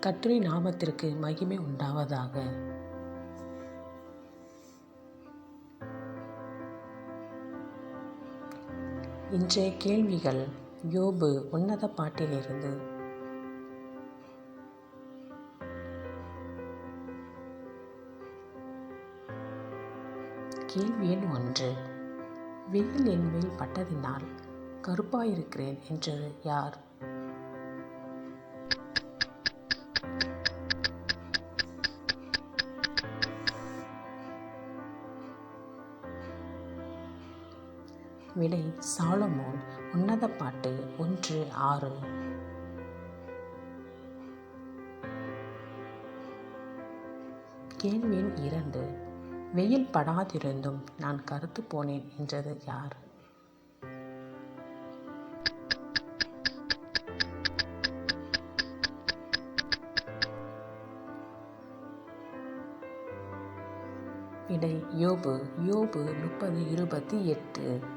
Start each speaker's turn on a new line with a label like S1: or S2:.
S1: கர்த்தருடைய நாமத்திற்கு மகிமை உண்டாவதாக. இன்றைய கேள்விகள் யோபு உன்னத பாட்டிலிருந்து. கேள்வி எண் ஒன்று. வெயில் என் மேல் பட்டதினால் கருப்பாயிருக்கிறேன் என்றது யார்? விடை சாலமோன் உன்னத பாட்டு ஒன்று ஆறு. கேள்வி இரண்டு வெயில் படாதிருந்தும் நான் கருத்து போனேன் என்றது யார்? விடை யோபு யோபு முப்பது இருபத்தி எட்டு.